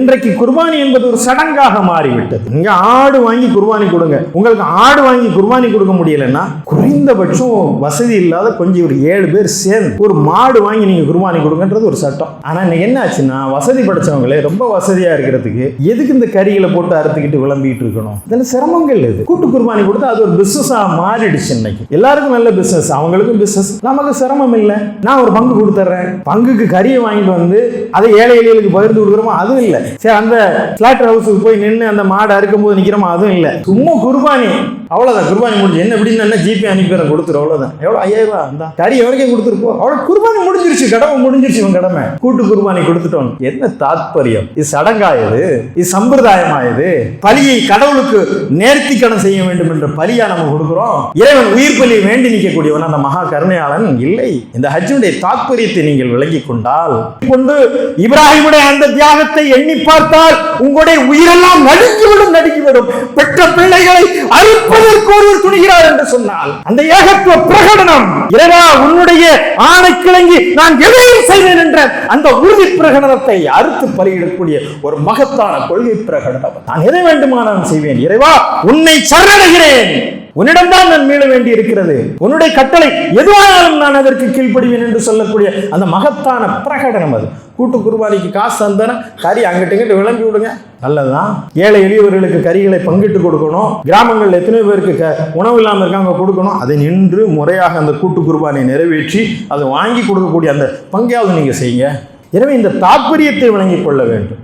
இன்றைக்கு குர்பானி என்பது ஒரு சடங்காக மாறிவிட்டது. இங்க ஆடு வாங்கி குர்பானி கொடுங்க. உங்களுக்கு ஆடு வாங்கி குர்பானி கொடுக்க முடியலன்னா குறைந்தபட்சம் வசதி இல்லாத கொஞ்சம் ஒரு ஏழு பேர் சேர்ந்து ஒரு மாடு வாங்கி நீங்க குர்பானி கொடுங்கன்றது ஒரு சட்டம். ஆனா இன்னைக்கு என்ன ஆச்சுன்னா வசதி படைச்சவங்களே ரொம்ப வசதியா இருக்கிறதுக்கு எதுக்கு இந்த கறிகளை போட்டு அறுத்துக்கிட்டு விளம்பிட்டு இருக்கணும்? இதுல சிரமங்கள் இது கூட்டு குர்பானி கொடுத்தா அது ஒரு பிசினஸா மாறிடுச்சு இன்னைக்கு. எல்லாருக்கும் நல்ல பிசினஸ் அவங்களுக்கும் பிசினஸ் நமக்கு சிரமம் இல்லை. நான் ஒரு பங்கு கொடுத்துட்றேன் பங்குக்கு கறியை வாங்கிட்டு வந்து அதை ஏழை எளியலுக்கு பகிர்ந்து கொடுக்குறோமோ அதுவும் இல்லை. சரி அந்த ஸ்லாட்டர் ஹவுஸுக்கு போய் நின்று அந்த மாடு அறுக்கும் போது நிற்கிறோமா அதுவும் இல்லை. சும்மா குர்பானி. அவ்வளோதான் குர்பானி முடிஞ்சு. என்ன எப்படின்னு என்ன ஜிபே அனுப்பிடுறேன் கொடுத்துரு அவ்வளோதான் எவ்வளோ ஐயாயிரம் ரூபா. அந்த கறி எவருக்கே கொடுத்துருப்போம் அவ்வளோ குர்பானி முடிஞ்சிருச்சு. கடமை முடிஞ்சிருச்சு இவன் கடமை. கூட்டு குர்பானி கொடுத்துட்டோம். என்ன தாத்பரியம்? இது சடங்காயது. இது சம்பிரதாயமாயது. பலியை கடவுளுக்கு நேர்த்தி கடன் செய்ய வேண்டும் என்ற பலியா நம்ம கொடுக்குறோம். இறைவன் உயிர் பலி வேண்டி நிற்கக்கூடியவன் அந்த மகா கருணையாளன் இல்லை. இந்த ஹஜ்ஜுடைய தாத்பரியத்தை நீங்கள் விளங்கி கொண்டால் கொண்டு இப்ராஹிமுடைய அந்த தியாகத்தை எண்ணி பார்த்தால் உங்களுடைய உயிரெல்லாம் நடுக்கிவிடும் நடுக்கிவிடும் பெற்ற பிள்ளைகளை அறுப்பதற்கு ஒருவர் துணிகிறார் என்று சொன்னால் அந்த ஏகத்துவ பிரகடனம் இறைவா உன்னுடைய ஆணை கிளங்கி நான் எதையும் செய்வேன் என்ற அந்த உறுதி பிரகடனத்தை அறுத்து பலியிடக்கூடிய ஒரு மகத்தான கொள்கை பிரகடனம். நான் எதை வேண்டுமானாலும் செய்வேன். இறைவா உன்னை சரணடைகிறேன். உன்னிடம்தான் நான் மீள வேண்டி இருக்கிறது உன்னுடைய கட்டளை எதுவானாலும் நான் அதற்கு கீழ்ப்படிவேன் என்று சொல்லக்கூடிய அந்த மகத்தான பிரகடனம் அது. கூட்டு குர்பானிக்கு காசு தந்தன கறி அங்கிட்டு இங்கிட்டு விளம்பி விடுங்க. நல்லதுதான். ஏழை எளியவர்களுக்கு கறிகளை பங்கிட்டு கொடுக்கணும். கிராமங்களில் எத்தனை பேருக்கு க உணவு இல்லாமல் இருக்காங்க கொடுக்கணும். அதை நின்று முறையாக அந்த கூட்டு குர்பானை நிறைவேற்றி அதை வாங்கி கொடுக்கக்கூடிய அந்த பங்கையாவது நீங்கள் செய்யுங்க. எனவே இந்த தாற்பயத்தை வழங்கிக் கொள்ள வேண்டும்.